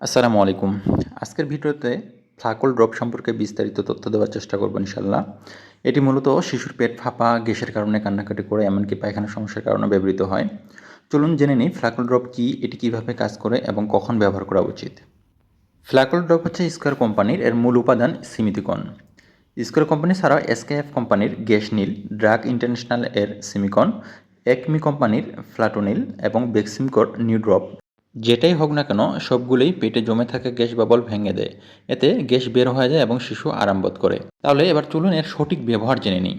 আসসালামু আলাইকুম। আজকের ভিডিওতে ফ্লাকল ড্রপ সম্পর্কে বিস্তারিত তথ্য দেওয়ার চেষ্টা করব ইনশাল্লাহ এটি মূলত শিশুর পেট ফাঁপা, গ্যাসের কারণে কান্নাকাটি করে, এমনকি পায়খানা সমস্যার কারণে ব্যবহৃত হয়। চলুন জেনে নিই ফ্লাকল ড্রপ কী, এটি কীভাবে কাজ করে এবং কখন ব্যবহার করা উচিত। ফ্লাকল ড্রপ হচ্ছে স্কোয়ার কোম্পানির এর মূল উপাদান সিমিতিকন স্কোয়ার কোম্পানি ছাড়াও এসকেএফ কোম্পানির গ্যাস নীল, ড্রাগ ইন্টারন্যাশনাল এর সিমিকন, একমি কোম্পানির ফ্লাটোনিল এবং বেক্সিমকোর নিউ ড্রপ যেটাই হোক না কেন, সবগুলোই পেটে জমে থাকা গ্যাস বাবল ভেঙে দেয়। এতে গ্যাস বের হয়ে যায় এবং শিশু আরাম বোধ করে। তাহলে এবার চলুন এর সঠিক ব্যবহার জেনে নিই।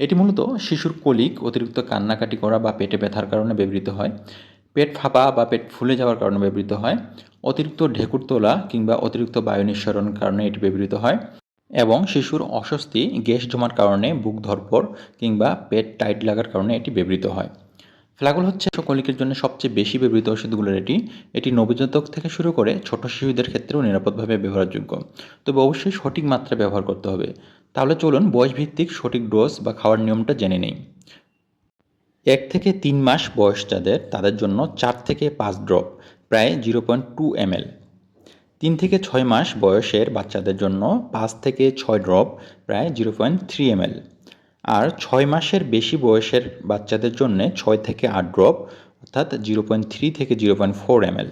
এটি মূলত শিশুর কলিক, অতিরিক্ত কান্নাকাটি করা বা পেটে ব্যথার কারণে ব্যবহৃত হয়, পেট ফাঁপা বা পেট ফুলে যাওয়ার কারণে ব্যবহৃত হয়, অতিরিক্ত ঢেকুর তোলা কিংবা অতিরিক্ত বায়ু নিঃসরণ কারণে এটি ব্যবহৃত হয় এবং শিশুর অস্বস্তি, গ্যাস জমার কারণে বুক ধরপর কিংবা পেট টাইট লাগার কারণে এটি ব্যবহৃত হয়। ফ্লাগল হচ্ছে কলিকের জন্য সবচেয়ে বেশি ব্যবহৃত ওষুধগুলোর এটি এটি নবজাতক থেকে শুরু করে ছোট শিশুদের ক্ষেত্রেও নিরাপদভাবে ব্যবহারযোগ্য। তবে অবশ্যই সঠিক মাত্রায় ব্যবহার করতে হবে। তাহলে চলুন বয়সভিত্তিক সঠিক ডোজ বা খাওয়ার নিয়মটা জেনে নেই। এক থেকে তিন মাস বয়স যাদের, তাদের জন্য চার থেকে পাঁচ ড্রপ, প্রায় জিরো পয়েন্ট টু এমএল। তিন থেকে ছয় মাস বয়সের বাচ্চাদের জন্য পাঁচ থেকে ছয় ড্রপ, প্রায় জিরো পয়েন্ট থ্রি এমএল। আর ছয় মাসের বেশি বয়সের বাচ্চাদের জন্য ছয় থেকে আট ড্রপ, অর্থাৎ জিরো পয়েন্ট থ্রি থেকে জিরো পয়েন্ট ফোর এমএল।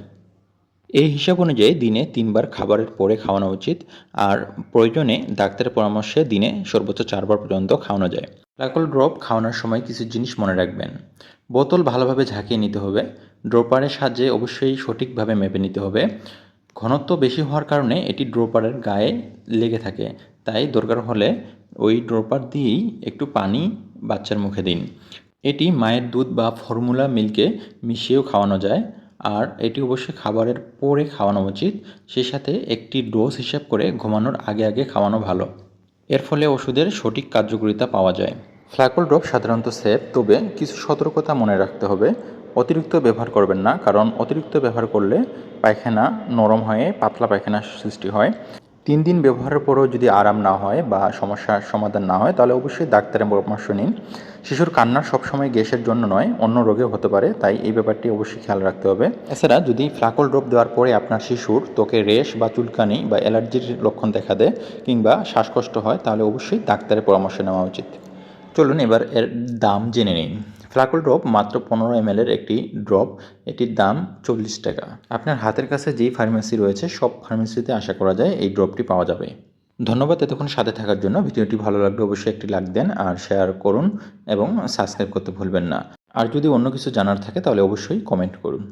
এই হিসাব অনুযায়ী দিনে তিনবার খাবারের পরে খাওয়ানো উচিত, আর প্রয়োজনে ডাক্তারের পরামর্শে দিনে সর্বোচ্চ চারবার পর্যন্ত খাওয়ানো যায়। প্লাকল ড্রপ খাওয়ানোর সময় কিছু জিনিস মনে রাখবেন। বোতল ভালোভাবে ঝাঁকিয়ে নিতে হবে। ড্রপারের সাহায্যে অবশ্যই সঠিকভাবে মেপে নিতে হবে। ঘনত্ব বেশি হওয়ার কারণে এটি ড্রপারের গায়ে লেগে থাকে, তাই দরকার হলে ওই ড্রপার দিয়েই একটু পানি বাচ্চার মুখে দিন। এটি মায়ের দুধ বা ফর্মুলা মিল্কে মিশিয়েও খাওয়ানো যায় আর এটি অবশ্যই খাবারের পরে খাওয়ানো উচিত সেই সাথে একটি ডোজ হিসাব করে ঘুমানোর আগে আগে খাওয়ানো ভালো। এর ফলে ওষুধের সঠিক কার্যকারিতা পাওয়া যায়। ফ্ল্যাকল ড্রপ সাধারণত সেফ তবে কিছু সতর্কতা মনে রাখতে হবে। অতিরিক্ত ব্যবহার করবেন না, কারণ অতিরিক্ত ব্যবহার করলে পায়খানা নরম হয়ে পাতলা পায়খানার সৃষ্টি হয়। তিন দিন ব্যবহারের পরেও যদি আরাম না হয় বা সমস্যার সমাধান না হয়, তাহলে অবশ্যই ডাক্তারের পরামর্শ নিন। শিশুর কান্না সবসময় গ্যাসের জন্য নয়, অন্য রোগেও হতে পারে, তাই এই ব্যাপারটি অবশ্যই খেয়াল রাখতে হবে। এছাড়া যদি ফ্লাকল ড্রপ দেওয়ার পরে আপনার শিশুর ত্বকে রেশ বা চুলকানি বা অ্যালার্জির লক্ষণ দেখা দেয় কিংবা শ্বাসকষ্ট হয়, তাহলে অবশ্যই ডাক্তারের পরামর্শ নেওয়া উচিত। চলুন এবার এর দাম জেনে নিন ফ্লাকল ড্রপ মাত্র পনেরো এম এর একটি ড্রপ, এটির দাম চল্লিশ টাকা। আপনার হাতের কাছে যেই ফার্মেসি রয়েছে, সব ফার্মেসিতে আশা করা যায় এই ড্রপটি পাওয়া যাবে। ধন্যবাদ এতক্ষণ সাথে থাকার জন্য। ভিডিওটি ভালো লাগলে অবশ্যই একটি লাইক দেন আর শেয়ার করুন এবং সাবস্ক্রাইব করতে ভুলবেন না। আর যদি অন্য কিছু জানার থাকে তাহলে অবশ্যই কমেন্ট করুন।